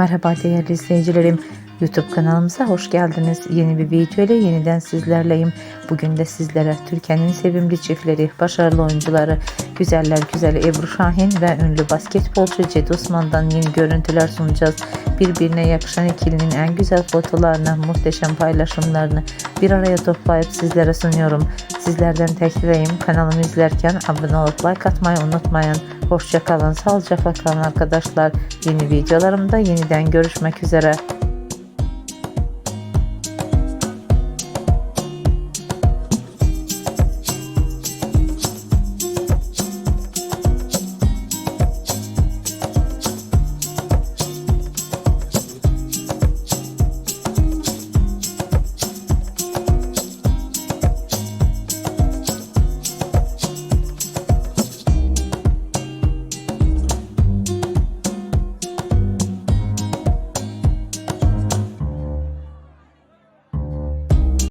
Merhaba değerli izleyicilerim. YouTube kanalımıza hoş geldiniz. Yeni bir video ile yeniden sizlerleyim. Bugün de sizlere Türkiye'nin sevimli çiftleri, başarılı oyuncuları, güzeller güzeli Ebru Şahin ve ünlü basketbolcu Cedi Osman'dan yeni görüntüler sunacağız. Birbirine yakışan ikilinin en güzel fotolarını, muhteşem paylaşımlarını bir araya toplayıp sizlere sunuyorum. Sizlerden tek dileğim kanalımı izlerken abone olup like atmayı unutmayın. Hoşça kalın, sağlıcakla kalın arkadaşlar. Yeni videolarımda yeniden görüşmek üzere.